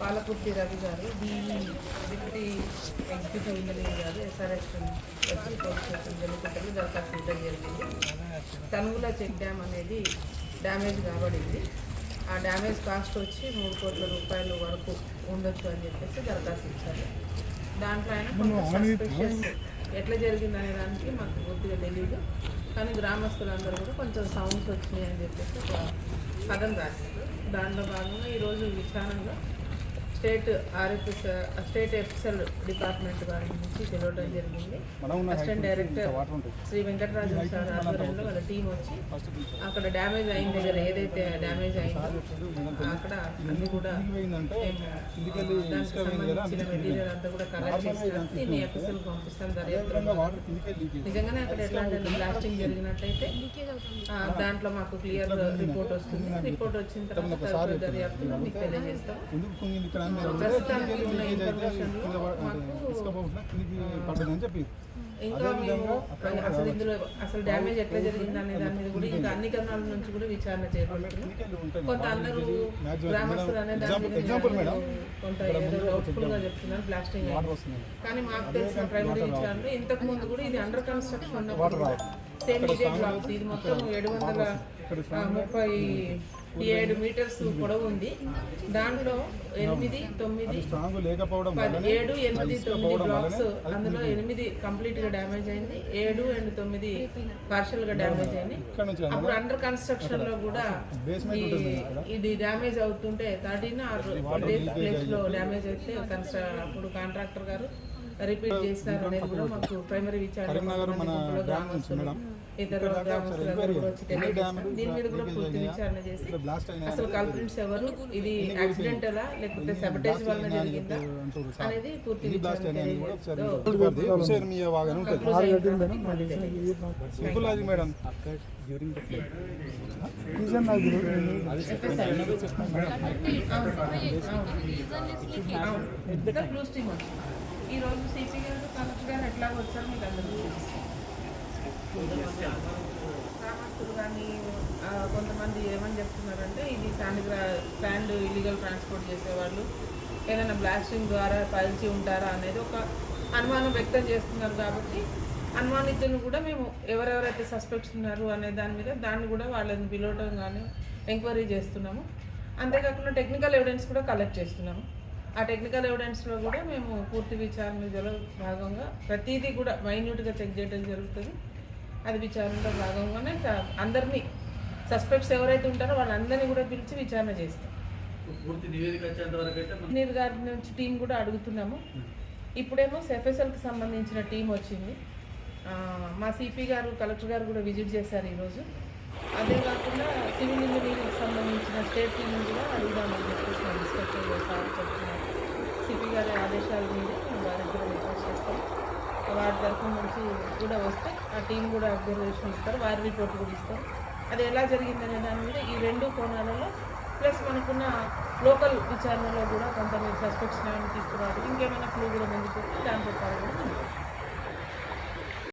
పాలకుర్తి రవి గారు DE deputy executive engineer గారు SRS వచ్చి దరఖాస్తు ఇవ్వడం జరిగింది. తనుగుల చెక్ డ్యామ్ అనేది డ్యామేజ్ కాబడింది. ఆ డ్యామేజ్ కాస్ట్ వచ్చి మూడు కోట్ల రూపాయల వరకు ఉండొచ్చు అని చెప్పేసి దరఖాస్తు ఇచ్చారు. దాంట్లో ఆయన suspicious ఎట్లా జరిగింది అనే దానికి మాకు పూర్తిగా తెలియదు కానీ గ్రామస్తులందరూ కూడా కొంచెం సౌండ్స్ వచ్చినాయి అని చెప్పేసి ఒక పదం రాశారు. దాంట్లో భాగంగా ఈరోజు విచారణలో state RFS state FSL department వారి నుంచి తెలియడం జరిగింది. Assistant director Shri Venkataraju sir ఆధ్వర్యంలో వాళ్ళ టీం వచ్చి అక్కడ డ్యామేజ్ అయిన దగ్గర ఏదైతే డ్యామేజ్ అయిందో అక్కడ అన్ని కూడా మేము, దానికి సంబంధించిన మెటీరియల్ అంతా కూడా కలెక్ట్ చేస్తాం దీన్ని ఎఫ్ఎస్ఎల్ పంపిస్తాం. దర్యాప్తు నిజంగానే అక్కడ ఎట్లాంటి బ్లాస్టింగ్ జరిగినట్టయితే ఆ, దాంట్లో మాకు క్లియర్ రిపోర్ట్ వస్తుంది. రిపోర్ట్ వచ్చిన తర్వాత తదుపరి దర్యాప్తులో మీకు తెలియజేస్తాం పడ్డదని చెప్పి ఇంకా మేము అసలు ఇందులో అసలు డ్యామేజ్ ఎట్లా జరిగింది అనే దాని మీద కూడా ఇంకా అన్ని కర్ణాల నుంచి కూడా విచారణ చేయబడుతుంది కొంత అందరూ గ్రామస్తులు అనే దాని మీద కొంత ఏదో డౌట్ఫుల్గా చెప్తున్నారు బ్లాస్టింగ్ కానీ మాకు తెలిసిన ప్రైమరీ విచారణ ఇంతకు ముందు కూడా ఇది అండర్ కన్స్ట్రక్షన్ ఉన్నప్పుడు సేమ్ ఇదే బ్లాక్స్ ఇది మొత్తం ఏడు వందల ముప్పై ఏడు మీటర్స్ పొడవు ఉంది. దాంట్లో ఎనిమిది తొమ్మిది ఏడు ఎనిమిది తొమ్మిది బ్లాక్స్ అందులో ఎనిమిది కంప్లీట్గా డ్యామేజ్ అయింది. ఏడు అండ్ తొమ్మిది పార్షల్గా డ్యామేజ్ అయింది. అప్పుడు అండర్ కన్స్ట్రక్షన్లో కూడా ఇది డ్యామేజ్ అవుతుంటే థర్టీన్ ఆర్ డేస్ ప్లేస్లో డ్యామేజ్ అయితే అప్పుడు కాంట్రాక్టర్ గారు రిపీట్ చేసినారు అనేది కూడా మాకు ప్రైమరీ విచారణ కరీంనగర్ మన డ్యామ్ నుంచి మేడం. ఇతర తెలియజేస్తారు దీని మీద కూడా పూర్తి విచారణ చేసి అసలు కల్ప్రిట్స్ ఎవరు? ఇది యాక్సిడెంటలా లేకపోతే సెబటేజ్ వల్ల జరిగిందా? అనేది పూర్తి బ్లాస్ట్ విచారణ అయిన కూడా ఒకసారి తెలియజేస్తూ ఈరోజు మియా సిపి గారు కలెక్టర్ గారు ఎట్లా వచ్చారు మీకు అందరికీ గ్రామస్తులు కానీ కొంతమంది ఏమని చెప్తున్నారంటే ఇది శాండ్ శాండ్ ఇల్లీగల్ ట్రాన్స్పోర్ట్ చేసేవాళ్ళు. ఏదైనా బ్లాస్టింగ్ ద్వారా పలిచి ఉంటారా అనేది ఒక అనుమానం వ్యక్తం చేస్తున్నారు కాబట్టి అనుమానితులను కూడా మేము ఎవరెవరైతే సస్పెక్ట్స్ ఉన్నారు అనే దాని మీద దాన్ని కూడా వాళ్ళని పిలవటం కానీ ఎంక్వైరీ చేస్తున్నాము. అంతేకాకుండా టెక్నికల్ ఎవిడెన్స్ కూడా కలెక్ట్ చేస్తున్నాము. ఆ టెక్నికల్ ఎవిడెన్స్లో కూడా మేము పూర్తి విచారణలో భాగంగా ప్రతిదీ కూడా మైన్యూట్గా చెక్ చేయడం జరుగుతుంది. అది విచారణలో భాగంగానే అందరినీ సస్పెక్ట్స్ ఎవరైతే ఉంటారో వాళ్ళందరినీ కూడా పిలిచి విచారణ చేస్తాం. ఇంజనీర్ గారి నుంచి టీం కూడా అడుగుతున్నాము. ఇప్పుడేమో ఎఫ్ఎస్ఎల్కి సంబంధించిన టీం వచ్చింది. మా సిపి గారు కలెక్టర్ గారు కూడా విజిట్ చేశారు ఈరోజు. అదే కాకుండా సివిల్ ఇంజనీరింగ్కి సంబంధించిన స్టేట్ టీం కూడా అడుగుదామని చెప్పేసి మా డిస్కషన్లో సార్ చెప్తున్నారు సిపి గారి ఆదేశాల మీద మేము వారికి కూడా రిక్వెస్ట్ చేస్తాం వారి తరఫు నుంచి కూడా వస్తే ఆ టీం కూడా అబ్జర్వేషన్ ఇస్తారు వారి రిపోర్ట్ కూడా ఇస్తారు. అది ఎలా జరిగిందనే దాని మీద ఈ రెండు కోణాలలో ప్లస్ మనకున్న లోకల్ విచారణలో కూడా కొంత సస్పెక్ట్స్ ఏమైనా తీసుకురావాలి ఇంకేమైనా క్లూ కూడా ముందుకు దాని ప్రకారం కూడా